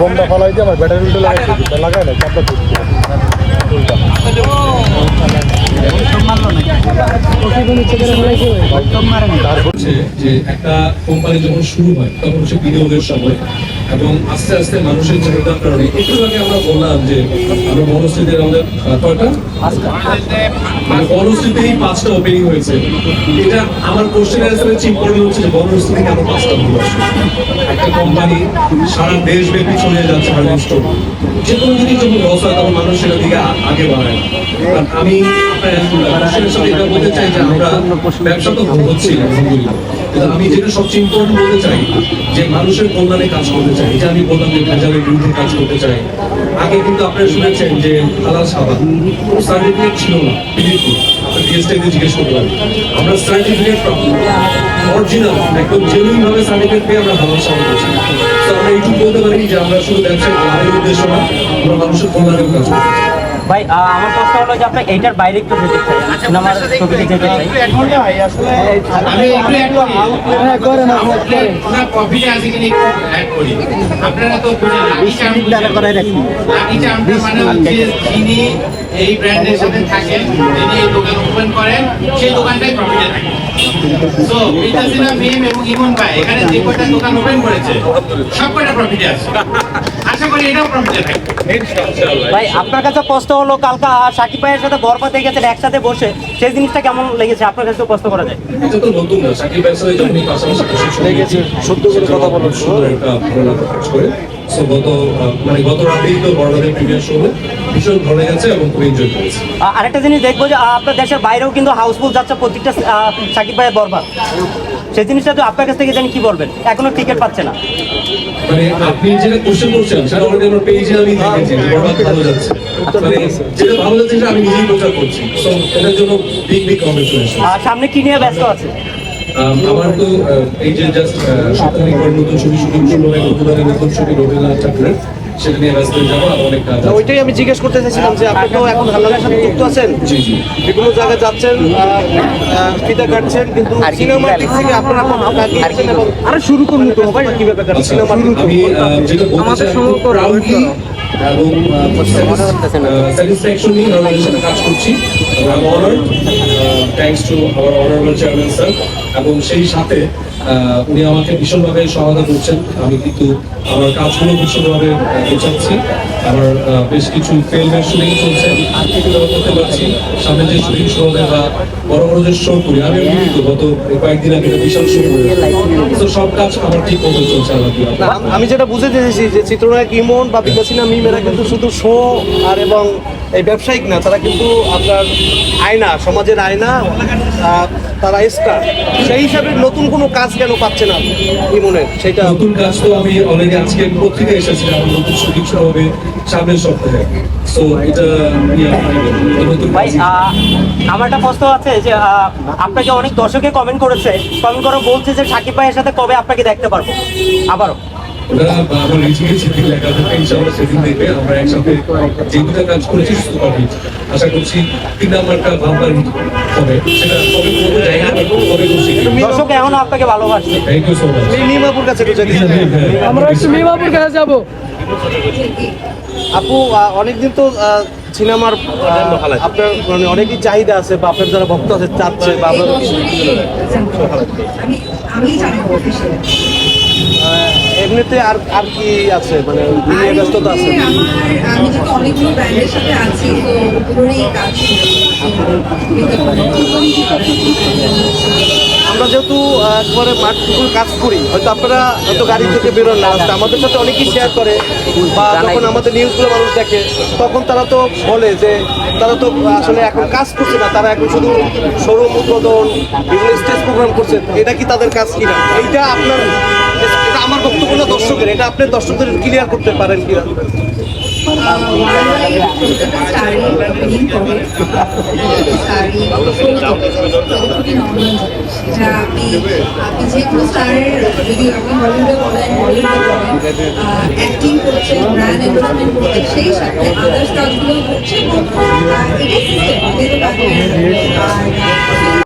বোমটা ফালাই দিয়ে আমার ব্যাটারি উল্টো লাগাইছে লাগাই না চাপটা যে একটা কোম্পানি যখন শুরু হয় তখন সে বিনিয়োগের সময়। এবং আস্তে আস্তে মানুষের চাহিদার কারণে একটু আগে আমরা বললাম যে আমরা বনস্থিতির আমাদের কয়টা মানে পাঁচটা ওপেনিং হয়েছে। এটা আমার চিপ করে হচ্ছে যে বনস্থিতি কেন পাঁচটা একটা কোম্পানি সারা দেশব্যাপী ছড়িয়ে যাচ্ছে স্টোর যে কোনো জিনিস যখন লস হয় তখন মানুষ সেটার দিকে আগে বাড়ায়। না। আমি আপনার সাথে এটা বলতে চাই যে আমরা ব্যবসা তো হচ্ছি আলহামদুলিল্লাহ আমি যেটা সবচেয়ে ইম্পর্টেন্ট বলতে চাই, যে মানুষের কল্যাণে কাজ করতে চাই যে আমি বললাম যে ভেজালের বিরুদ্ধে কাজ করতে চাই। আগে কিন্তু আপনারা শুনেছেন যে হালাল সাবান সার্টিফিকেট ছিল না আপনার জিজ্ঞেস করলাম, আমরা সার্টিফিকেট অরিজিনাল একদম জেনুইন ভাবে সার্টিফিকেট পেয়ে আমরা হালাল সাবান করছি তো আমরা এইটুকু বলতে পারি যে আমরা শুধু ব্যবসায়িক লাভের আমরা মানুষের কল্যাণেও কাজ করতে ভাই আমার প্রশ্ন হলো যে আপনি এইটার বাইরে একটু যেতে চাই। সিনেমার ছবিতে যেতে চাই। চামটা মানে হচ্ছে যিনি এই ব্র্যান্ডের সাথে থাকেন যিনি এই দোকান ওপেন করেন সেই দোকানটাই প্রফিটে থাকে। সো বিতাসিনা মিম এবং ইমন ভাই এখানে যে কয়টা দোকান ওপেন করেছে সব কয়টা প্রফিটে আছে। আশা করি এটাও প্রফিটে থাকবে। ভাই আপনার কাছে প্রশ্ন হলো কালকে সাকিব ভাইয়ের সাথে বরবাদে গেছেন একসাথে বসে সেই জিনিসটা কেমন লেগেছে? আপনার কাছে প্রশ্ন করা যায়। এটা তো নতুন না সাকিব ভাইয়ের সাথে যখনই পাশাপাশি লেগেছে, সত্য করে কথা বলার সুন্দর একটা ভালো লাগা কাজ করে। So, গত মানে গত রাতেই তো বড়দের প্রিমিয়ার শো ভীষণ ভালো লেগেছে এবং খুব এনজয় করেছি। আরেকটা জিনিস দেখব যে আপনার দেশের বাইরেও কিন্তু হাউসফুল যাচ্ছে প্রত্যেকটা সাকিব ভাইয়ের বরবাদ সেই জিনিসটা তো আপনার কাছ থেকে জানি কি বলবেন। এখনও টিকিট পাচ্ছে না। মানে আপনি যেটা কোশ্চেন করছেন অলরেডি আমার পেজে আমি দেখেছি বরবাদ ভালো যাচ্ছে। মানে যেটা ভালো যাচ্ছে সেটা আমি নিজেই প্রচার করছি। সো এটার জন্য বিগ বিগ কংগ্রেচুলেশন আর সামনে কি নিয়ে ব্যস্ত আছে? আমার তো এই যে জাস্ট সপ্তাহে নতুন ছবি শুটিং শুরু হয় নতুন নতুন ছবি রবীন্দ্রনাথ ঠাকুরের। সেটা নিয়ে ব্যস্ত হয়ে যাব আর অনেক কাজ আছে। ওইটাই আমি জিজ্ঞেস করতে চাইছিলাম যে আপনি তো এখন হাল্লালের সাথে যুক্ত আছেন? জি জি। বিভিন্ন জায়গায় যাচ্ছেন আহ, আহ, ফিতা কাটছেন কিন্তু সিনেমার দিক থেকে আপনারা কোনো কাটিয়েছেন এবং আরে শুরু করুন তো ভাই কীভাবে কাটছেন আচ্ছা, সিনেমার আমি আহ, যেটা বলতে চাই আমি খুব proudly এবং স্যাটিসফ্যাকশন নিয়ে রবিনের কাজ করছি। I honoured thanks to our honourable chairman sir এবং সেই সাথে উনি আমাকে ভীষণভাবে সহায়তা করছেন। আমি কিন্তু আমার কাজগুলো ভীষণভাবে আহ, গোছাচ্ছি। আমার বেশ কিছু ফিল্মের শুটিং চলছে। সেগুলো করতে পারছি। সামনে যে শুটিং শুরু হবে বা বড় বড় যে শো করি আমি কিন্তু গত কয়েকদিন আগে একটা বিশাল শো করি। তো সব কাজ আমার ঠিক মতো চলছে আমি যেটা বুঝে চেয়েছি যে চিত্রনায়ক ইমন বা বিকাশিনা মিমেরা কিন্তু শুধু শো আর এবং এই ব্যবসায়িক না তারা কিন্তু আপনার আয়না সমাজের আয়না তারা স্টার সেই হিসাবে নতুন কোনো কাজ কেন পাচ্ছে না ইমনের সেটা নতুন কাজ তো আমি অলরেডি আজকে পত্রিকায় এসেছি আমার নতুন শুটিং শুরু হবে সামনের সপ্তাহে। সো এটা ভাই আহ, আমার একটা প্রশ্ন আছে যে আপনাকে অনেক দর্শকে কমেন্ট করেছে কমেন্ট করে বলছে যে সাকিব ভাইয়ের সাথে কবে আপনাকে দেখতে পারব? আবারও। আমার রিজিকে যেদিন লেখা থাকে ইনশাআল্লাহ সেদিন দেখবে আমরা একসাথে যে দুটো কাজ করেছি সুস্থ পাবি আশা করছি তিন নাম্বারটা ভাববার হবে। সেটা কবে করব যাই না কবে করছি দর্শক এখনও আপনাকে ভালোবাসছে। থ্যাংক ইউ সো মাচ মিমাপুর কাছে একটু জানি। আমরা একটু মিমাপুর কাছে যাব। আপু অনেকদিন তো সিনেমার আপনার মানে অনেকই চাহিদা আছে বা আপনার যারা ভক্ত আছে চাচ্ছে বা আপনার আমি জানাব এমনিতে আর আর কি আছে? মানে দুনিয়া ব্যস্ততা আছে? আমার আমি যেহেতু অনেকগুলো ব্র্যান্ডের সাথে আছি তো ওগুলোরই কাজ আমরা যেহেতু একবারে মাঠ পুকুর কাজ করি হয়তো আপনারা হয়তো গাড়ি থেকে বেরোন না আমাদের সাথে অনেকেই শেয়ার করে বা যখন আমাদের নিউজগুলো মানুষ দেখে তখন তারা তো বলে যে তারা তো আসলে এখন কাজ করছে না তারা এখন শুধু শোরুম উদ্বোধন বিভিন্ন স্টেজ প্রোগ্রাম করছে এটা কি তাদের কাজ কিনা? এইটা আপনার আমার বক্তব্য না দর্শকের এটা আপনি দর্শকদের ক্লিয়ার করতে পারেন কিনা আপনি সেই সাথে